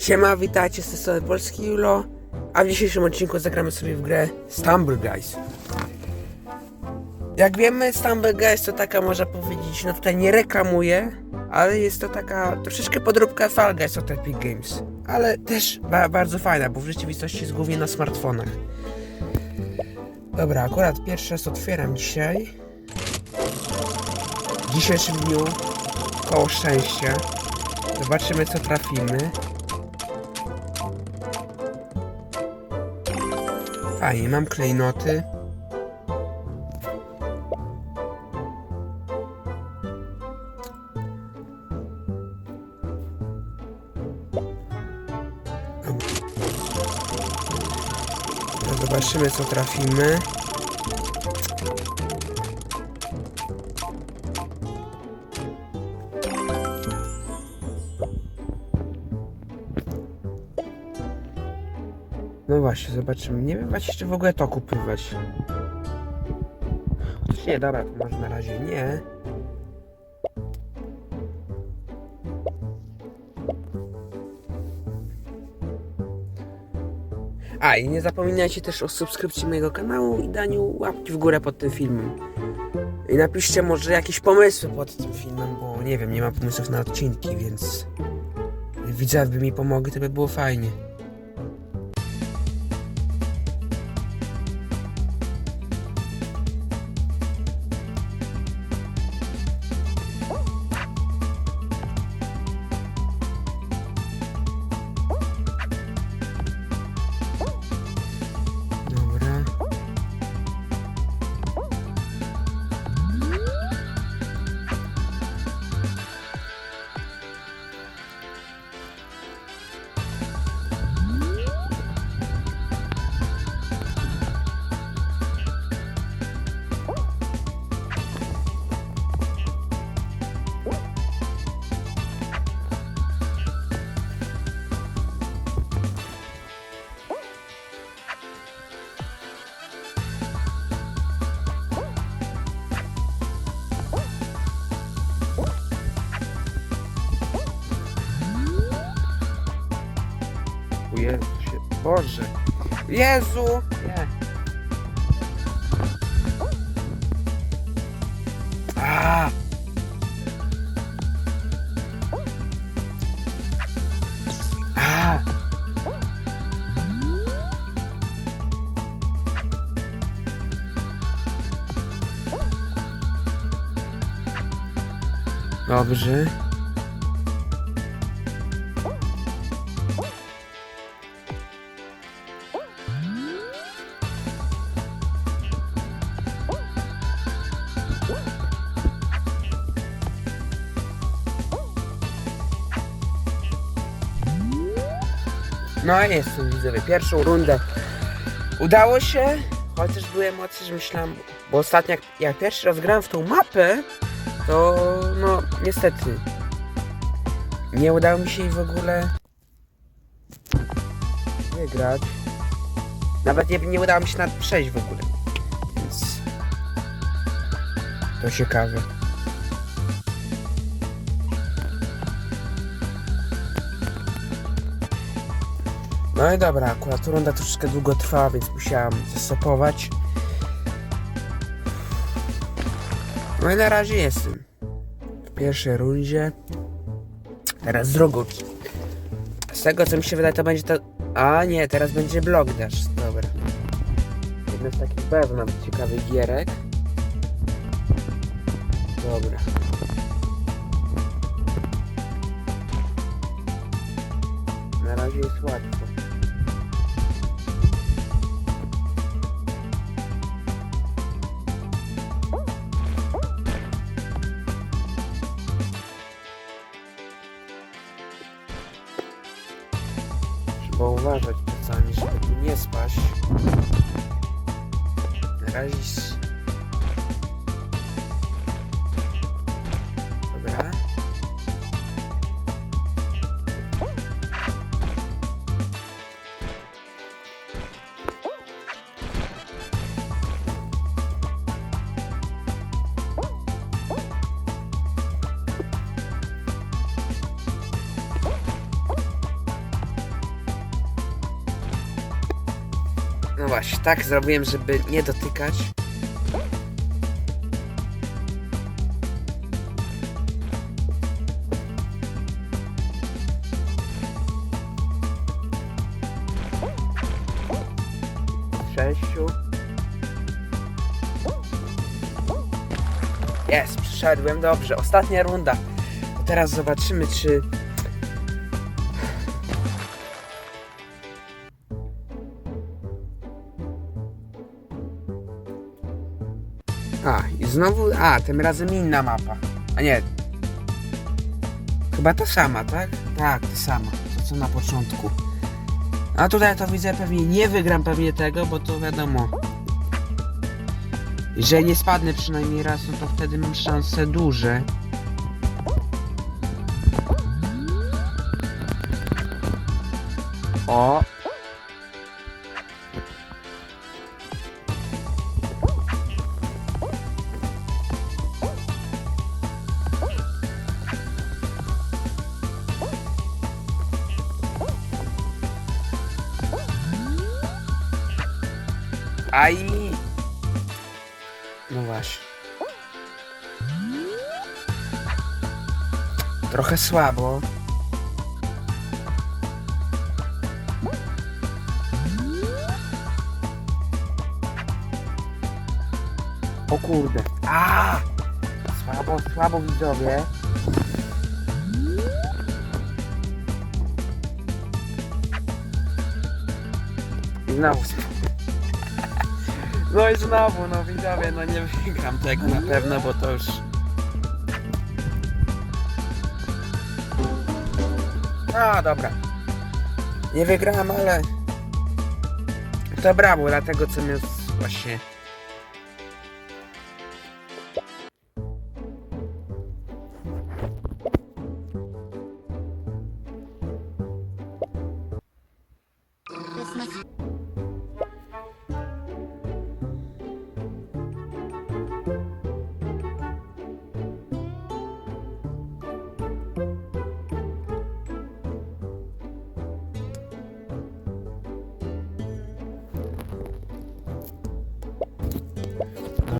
Siema, witajcie z tej strony Polski Julo, a w dzisiejszym odcinku zagramy sobie w grę Stumble Guys. Jak wiemy, Stumble Guys to taka, można powiedzieć, no tutaj nie reklamuję, ale jest to taka troszeczkę podróbka Fall Guys od Epic Games. Ale też ba bardzo fajna, bo w rzeczywistości jest głównie na smartfonach. Dobra, akurat pierwszy raz otwieram dzisiaj. W dzisiejszym dniu koło szczęścia. Zobaczymy co trafimy. Fajnie, mam klejnoty. No, Zobaczymy co trafimy. No właśnie, zobaczymy. Nie wiem właśnie, czy w ogóle to kupywać. Chociaż nie, dobra, to może na razie nie. A i nie zapominajcie też o subskrypcji mojego kanału i daniu łapki w górę pod tym filmem. I napiszcie może jakieś pomysły pod tym filmem, bo nie wiem, nie ma pomysłów na odcinki, więc widzowie by mi pomogli, to by było fajnie. O Jezu, się... Boże. Jezu! Nie. A! Dobrze. No i jestem widzowie, pierwszą rundę udało się, chociaż były emocje, że myślałem, bo ostatnio jak, jak pierwszy raz grałem w tą mapę, to no niestety nie udało mi się jej w ogóle wygrać. Nawet nie, nie udało mi się nawet przejść w ogóle, więc to ciekawe. No i dobra, akurat runda troszeczkę długo trwała, więc musiałam zastopować. No i na razie jestem. W pierwszej rundzie. Teraz drugą. Z tego co mi się wydaje to będzie to... A nie, teraz będzie blok dash. Dobra. Jeden z takich bardzo nawet ciekawych gierek. Dobra. Na razie jest łatwo. Trzeba uważać czasami, żeby nie spaść. Na. No właśnie, tak zrobiłem, żeby nie dotykać. Sześciu. Jest, przyszedłem, dobrze. Ostatnia runda. Teraz zobaczymy, czy... znowu... A, tym razem inna mapa. A nie. Chyba ta sama, tak? Tak, ta sama. To co na początku. A tutaj to widzę, pewnie nie wygram pewnie tego, bo to wiadomo. Jeżeli nie spadnę przynajmniej raz, no to wtedy mam szanse duże. O! Aj! No właśnie. Trochę słabo. O kurde. A! Słabo, słabo widzowie. I znowu no i znowu, no widzowie, no nie wygram tego na pewno, bo to już... No dobra. Nie wygrałem, ale... To brawo, dlatego co mnie właśnie